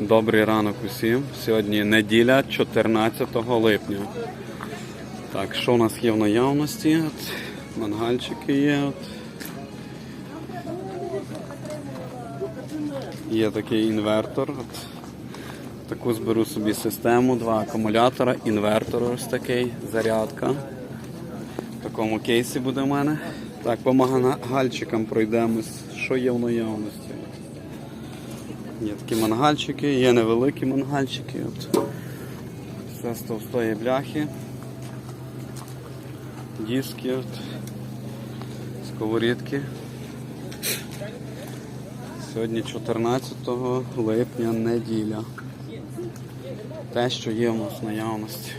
Добрий ранок усім. Сьогодні неділя 14 липня. Так, що у нас є в наявності? От, мангальчики є. От. Є такий інвертор. От. Таку зберу собі систему, два акумулятора, інвертор ось такий, зарядка. В такому кейсі буде в мене. Так, по мангальчикам пройдемось, що є в наявності. Є такі мангальчики, є невеликі мангальчики. От. Все з товстої бляхи. Диски, от. сковорідки. Сьогодні 14 липня неділя. Те, що є в нас наявності.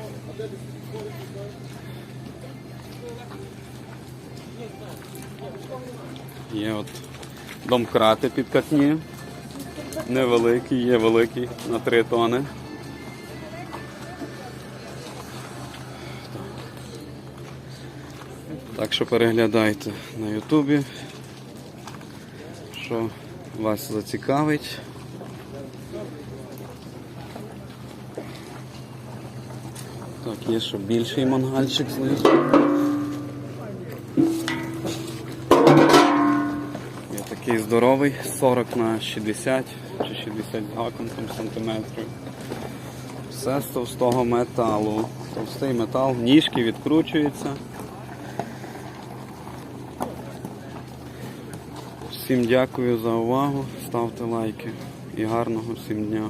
Є от домкрати підкатні. Невеликий, є великий на 3 тони. Так що переглядайте на Ютубі, що вас зацікавить. Так, є ще більший мангальчик знизу. Такий здоровий, 40 на 60 чи 60 з сантиметрів. Все з товстого металу. Товстий метал, ніжки відкручуються. Всім дякую за увагу, ставте лайки і гарного всім дня.